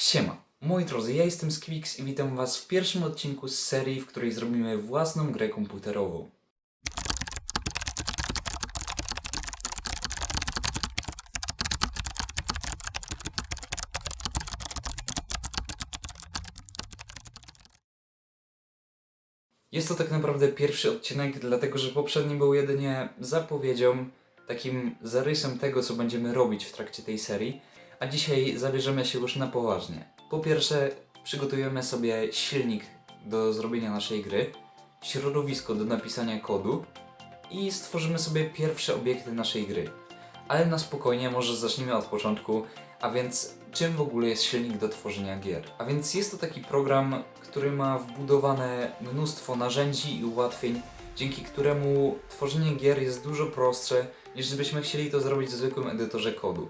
Siema, moi drodzy, ja jestem Squix i witam was w pierwszym odcinku z serii, w której zrobimy własną grę komputerową. Jest to tak naprawdę pierwszy odcinek, dlatego że poprzedni był jedynie zapowiedzią, takim zarysem tego, co będziemy robić w trakcie tej serii, a dzisiaj zabierzemy się już na poważnie. Po pierwsze, przygotujemy sobie silnik do zrobienia naszej gry, środowisko do napisania kodu i stworzymy sobie pierwsze obiekty naszej gry. Ale na spokojnie, może zacznijmy od początku, a więc czym w ogóle jest silnik do tworzenia gier? A więc jest to taki program, który ma wbudowane mnóstwo narzędzi i ułatwień, dzięki któremu tworzenie gier jest dużo prostsze niż gdybyśmy chcieli to zrobić w zwykłym edytorze kodu.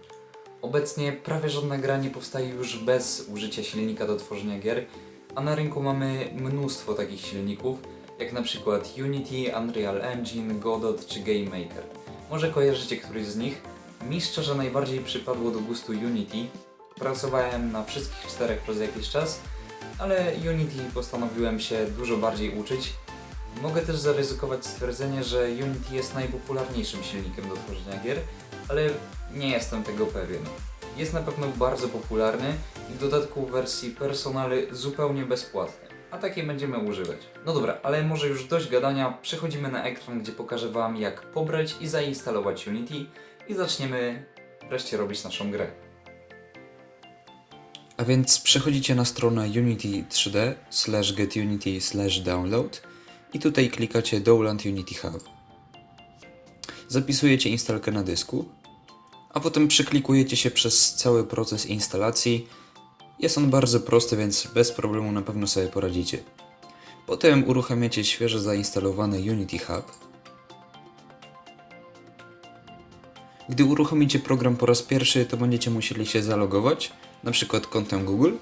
Obecnie prawie żadna gra nie powstaje już bez użycia silnika do tworzenia gier, a na rynku mamy mnóstwo takich silników, jak na przykład Unity, Unreal Engine, Godot czy Game Maker. Może kojarzycie któryś z nich? Mi szczerze najbardziej przypadło do gustu Unity. Pracowałem na wszystkich czterech przez jakiś czas, ale Unity postanowiłem się dużo bardziej uczyć. Mogę też zaryzykować stwierdzenie, że Unity jest najpopularniejszym silnikiem do tworzenia gier, ale nie jestem tego pewien. Jest na pewno bardzo popularny i w dodatku w wersji personaly zupełnie bezpłatny, a takiej będziemy używać. No dobra, ale może już dość gadania, przechodzimy na ekran, gdzie pokażę Wam jak pobrać i zainstalować Unity i zaczniemy wreszcie robić naszą grę. A więc przechodzicie na stronę Unity 3D slash getunity slash download i tutaj klikacie Download Unity Hub. Zapisujecie instalkę na dysku, a potem przeklikujecie się przez cały proces instalacji. Jest on bardzo prosty, więc bez problemu na pewno sobie poradzicie. Potem uruchamiacie świeżo zainstalowany Unity Hub. Gdy uruchomicie program po raz pierwszy, to będziecie musieli się zalogować, przykład kontem Google,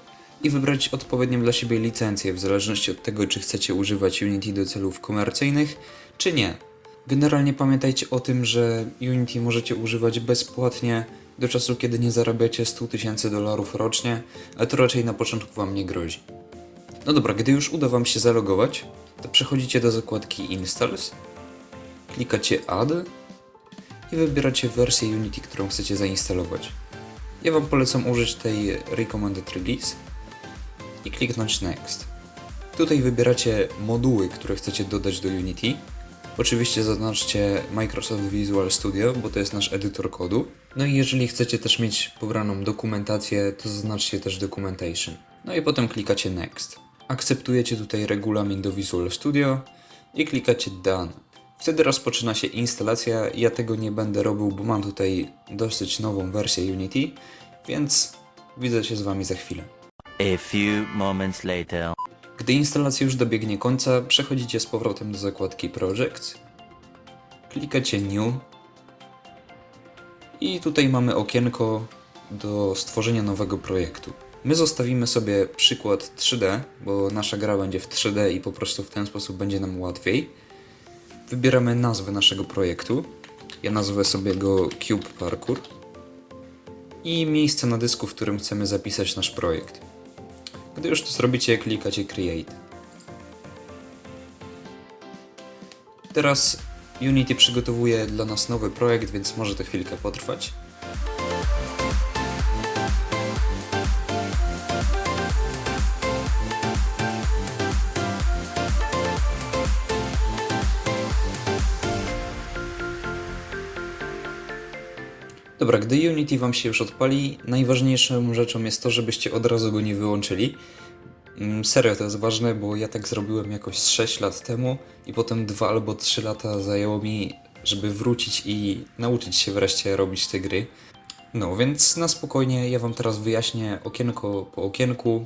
i wybrać odpowiednią dla siebie licencję, w zależności od tego, czy chcecie używać Unity do celów komercyjnych, czy nie. Generalnie pamiętajcie o tym, że Unity możecie używać bezpłatnie do czasu, kiedy nie zarabiacie 100 tysięcy dolarów rocznie, ale to raczej na początku Wam nie grozi. No dobra, gdy już uda Wam się zalogować, to przechodzicie do zakładki Installs, klikacie Add i wybieracie wersję Unity, którą chcecie zainstalować. Ja Wam polecam użyć tej Recommended Release i kliknąć Next. Tutaj wybieracie moduły, które chcecie dodać do Unity. Oczywiście zaznaczcie Microsoft Visual Studio, bo to jest nasz edytor kodu. No i jeżeli chcecie też mieć pobraną dokumentację, to zaznaczcie też Documentation. No i potem klikacie Next. Akceptujecie tutaj regulamin do Visual Studio i klikacie Done. Wtedy rozpoczyna się instalacja. Ja tego nie będę robił, bo mam tutaj dosyć nową wersję Unity, więc widzę się z Wami za chwilę. A few moments later. Gdy instalacja już dobiegnie końca, przechodzicie z powrotem do zakładki Projects, klikacie New i tutaj mamy okienko do stworzenia nowego projektu. My zostawimy sobie przykład 3D, bo nasza gra będzie w 3D i po prostu w ten sposób będzie nam łatwiej. Wybieramy nazwę naszego projektu. Ja nazwę sobie go Cube Parkour. I miejsce na dysku, w którym chcemy zapisać nasz projekt. Gdy już to zrobicie, klikacie Create. Teraz Unity przygotowuje dla nas nowy projekt, więc może to chwilkę potrwać. Dobra, gdy Unity Wam się już odpali, najważniejszą rzeczą jest to, żebyście od razu go nie wyłączyli. Mm, Serio to jest ważne, bo ja tak zrobiłem jakoś z 6 lat temu i potem 2 albo 3 lata zajęło mi, żeby wrócić i nauczyć się wreszcie robić te gry. No, więc na spokojnie ja Wam teraz wyjaśnię okienko po okienku,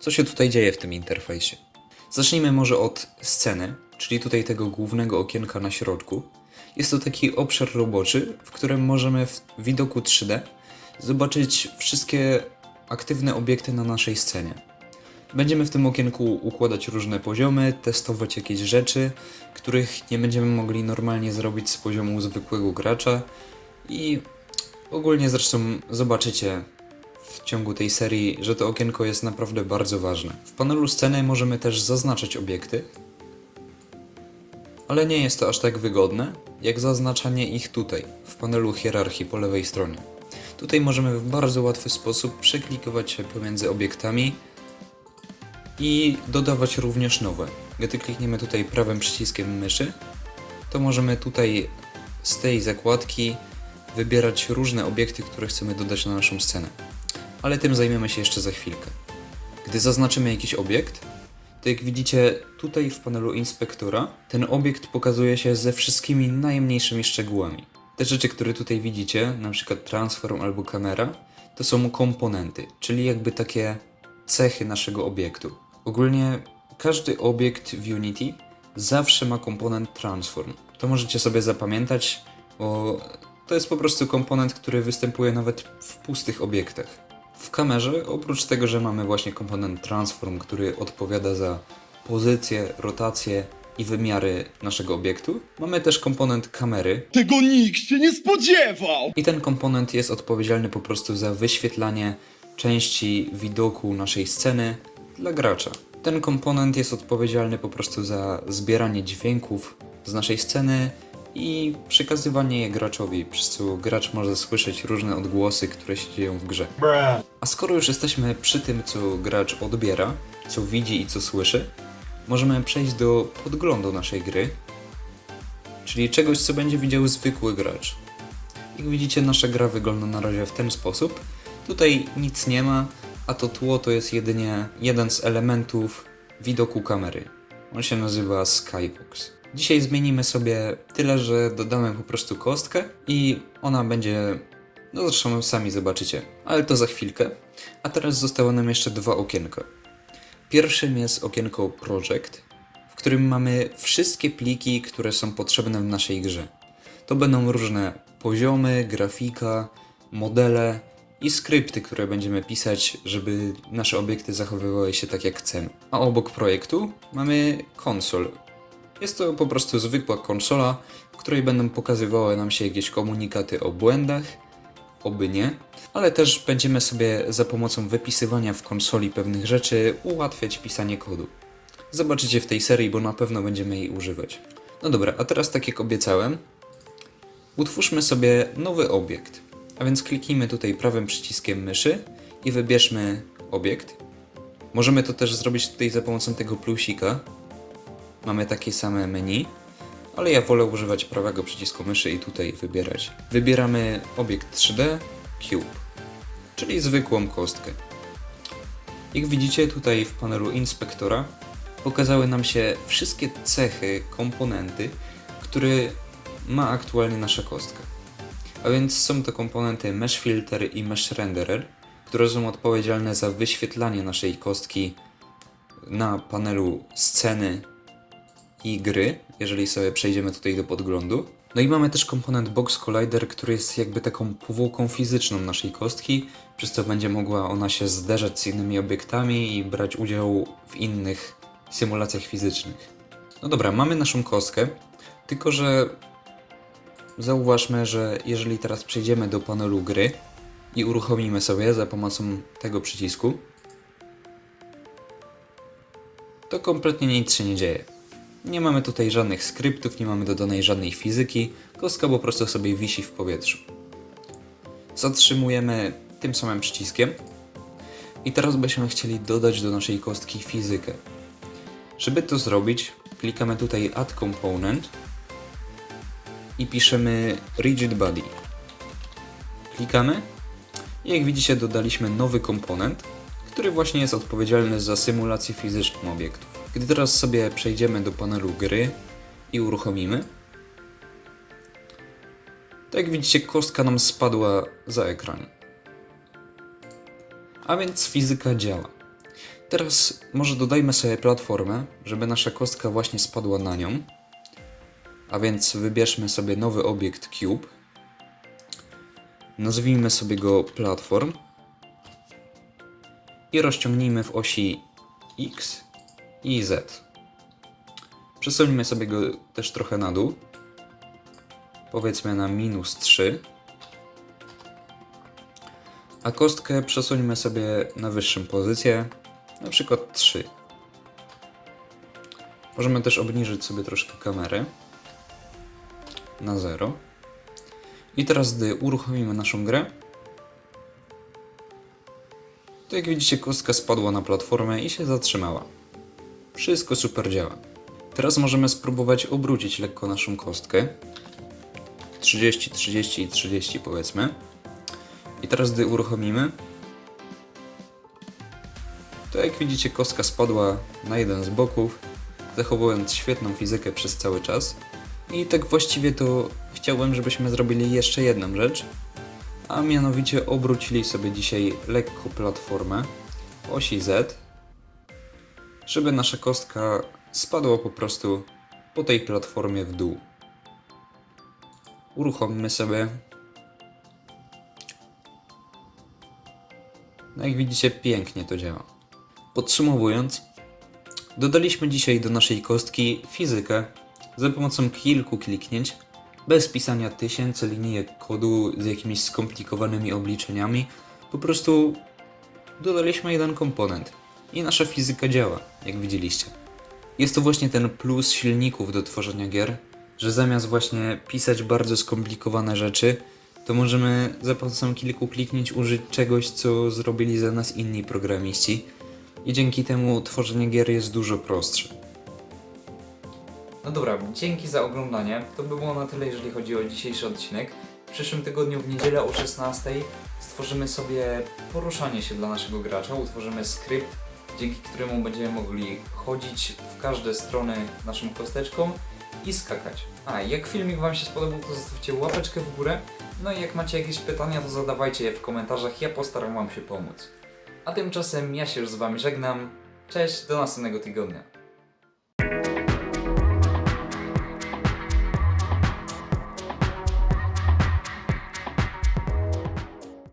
co się tutaj dzieje w tym interfejsie. Zacznijmy może od sceny, czyli tutaj tego głównego okienka na środku. Jest to taki obszar roboczy, w którym możemy w widoku 3D zobaczyć wszystkie aktywne obiekty na naszej scenie. Będziemy w tym okienku układać różne poziomy, testować jakieś rzeczy, których nie będziemy mogli normalnie zrobić z poziomu zwykłego gracza i ogólnie zresztą zobaczycie w ciągu tej serii, że to okienko jest naprawdę bardzo ważne. W panelu sceny możemy też zaznaczać obiekty, ale nie jest to aż tak wygodne, jak zaznaczanie ich tutaj, w panelu hierarchii po lewej stronie. Tutaj możemy w bardzo łatwy sposób przeklikować się pomiędzy obiektami i dodawać również nowe. Gdy klikniemy tutaj prawym przyciskiem myszy, to możemy tutaj z tej zakładki wybierać różne obiekty, które chcemy dodać na naszą scenę. Ale tym zajmiemy się jeszcze za chwilkę. Gdy zaznaczymy jakiś obiekt, to jak widzicie tutaj w panelu inspektora, ten obiekt pokazuje się ze wszystkimi najmniejszymi szczegółami. Te rzeczy, które tutaj widzicie, przykład transform albo kamera, to są komponenty, czyli jakby takie cechy naszego obiektu. Ogólnie każdy obiekt w Unity zawsze ma komponent transform. To możecie sobie zapamiętać, bo to jest po prostu komponent, który występuje nawet w pustych obiektach. W kamerze, oprócz tego, że mamy właśnie komponent transform, który odpowiada za pozycję, rotację i wymiary naszego obiektu, mamy też komponent kamery, Tego nikt się nie spodziewał! i ten komponent jest odpowiedzialny po prostu za wyświetlanie części widoku naszej sceny dla gracza. Ten komponent jest odpowiedzialny po prostu za zbieranie dźwięków z naszej sceny i przekazywanie je graczowi, przez co gracz może słyszeć różne odgłosy, które się dzieją w grze. A skoro już jesteśmy przy tym, co gracz odbiera, co widzi i co słyszy, możemy przejść do podglądu naszej gry, czyli czegoś, co będzie widział zwykły gracz. Jak widzicie, nasza gra wygląda na razie w ten sposób. Tutaj nic nie ma, a to tło to jest jedynie jeden z elementów widoku kamery. On się nazywa Skybox. Dzisiaj zmienimy sobie tyle, że dodamy po prostu kostkę i ona będzie. No zresztą sami zobaczycie, ale to za chwilkę. A teraz zostały nam jeszcze dwa okienka. Pierwszym jest okienko Project, w którym mamy wszystkie pliki, które są potrzebne w naszej grze. To będą różne poziomy, grafika, modele i skrypty, które będziemy pisać, żeby nasze obiekty zachowywały się tak jak chcemy. A obok projektu mamy konsol. Jest to po prostu zwykła konsola, w której będą pokazywały nam się jakieś komunikaty o błędach, oby nie, ale też będziemy sobie za pomocą wypisywania w konsoli pewnych rzeczy ułatwiać pisanie kodu. Zobaczycie w tej serii, bo na pewno będziemy jej używać. No dobra, a teraz tak jak obiecałem, utwórzmy sobie nowy obiekt. A więc kliknijmy tutaj prawym przyciskiem myszy i wybierzmy obiekt. Możemy to też zrobić tutaj za pomocą tego plusika. Mamy takie same menu, ale ja wolę używać prawego przycisku myszy i tutaj wybierać. Wybieramy obiekt 3D Cube, czyli zwykłą kostkę. Jak widzicie tutaj w panelu inspektora pokazały nam się wszystkie cechy, komponenty, które ma aktualnie nasza kostka. A więc są to komponenty Mesh Filter i Mesh Renderer, które są odpowiedzialne za wyświetlanie naszej kostki na panelu sceny i gry, jeżeli sobie przejdziemy tutaj do podglądu. No i mamy też komponent Box Collider, który jest jakby taką powłoką fizyczną naszej kostki, przez co będzie mogła ona się zderzać z innymi obiektami i brać udział w innych symulacjach fizycznych. No dobra, mamy naszą kostkę, tylko że zauważmy, że jeżeli teraz przejdziemy do panelu gry i uruchomimy sobie za pomocą tego przycisku, to kompletnie nic się nie dzieje. Nie mamy tutaj żadnych skryptów, nie mamy dodanej żadnej fizyki, kostka po prostu sobie wisi w powietrzu. Zatrzymujemy tym samym przyciskiem i teraz byśmy chcieli dodać do naszej kostki fizykę. Żeby to zrobić, klikamy tutaj Add Component i piszemy Rigid Body. Klikamy i jak widzicie dodaliśmy nowy komponent, który właśnie jest odpowiedzialny za symulację fizyczną obiektów. Gdy teraz sobie przejdziemy do panelu gry i uruchomimy, to jak widzicie kostka nam spadła za ekran. A więc fizyka działa. Teraz może dodajmy sobie platformę, żeby nasza kostka właśnie spadła na nią. A więc wybierzmy sobie nowy obiekt Cube. Nazwijmy sobie go Platform. I rozciągnijmy w osi X i Z. Przesuńmy sobie go też trochę na dół. Powiedzmy na minus 3. A kostkę przesuńmy sobie na wyższą pozycję, na przykład 3. Możemy też obniżyć sobie troszkę kamerę na 0. I teraz, gdy uruchomimy naszą grę, to jak widzicie, kostka spadła na platformę i się zatrzymała. Wszystko super działa. Teraz możemy spróbować obrócić lekko naszą kostkę. 30, 30 i 30 powiedzmy. I teraz gdy uruchomimy, to jak widzicie kostka spadła na jeden z boków, zachowując świetną fizykę przez cały czas. I tak właściwie to chciałbym, żebyśmy zrobili jeszcze jedną rzecz, a mianowicie obrócili sobie dzisiaj lekko platformę osi Z, żeby nasza kostka spadła po prostu po tej platformie w dół. Uruchommy sobie. No jak widzicie, pięknie to działa. Podsumowując, dodaliśmy dzisiaj do naszej kostki fizykę za pomocą kilku kliknięć, bez pisania tysięcy linijek kodu z jakimiś skomplikowanymi obliczeniami. Po prostu dodaliśmy jeden komponent i nasza fizyka działa, jak widzieliście. Jest to właśnie ten plus silników do tworzenia gier, że zamiast właśnie pisać bardzo skomplikowane rzeczy, to możemy za pomocą kilku kliknięć użyć czegoś, co zrobili za nas inni programiści i dzięki temu tworzenie gier jest dużo prostsze. No dobra, dzięki za oglądanie. To by było na tyle, jeżeli chodzi o dzisiejszy odcinek. W przyszłym tygodniu w niedzielę o 16 stworzymy sobie poruszanie się dla naszego gracza, utworzymy skrypt, dzięki któremu będziemy mogli chodzić w każde strony naszą kosteczką i skakać. A, jak filmik Wam się spodobał, to zostawcie łapeczkę w górę. No i jak macie jakieś pytania, to zadawajcie je w komentarzach, ja postaram Wam się pomóc. A tymczasem ja się już z Wami żegnam. Cześć, do następnego tygodnia.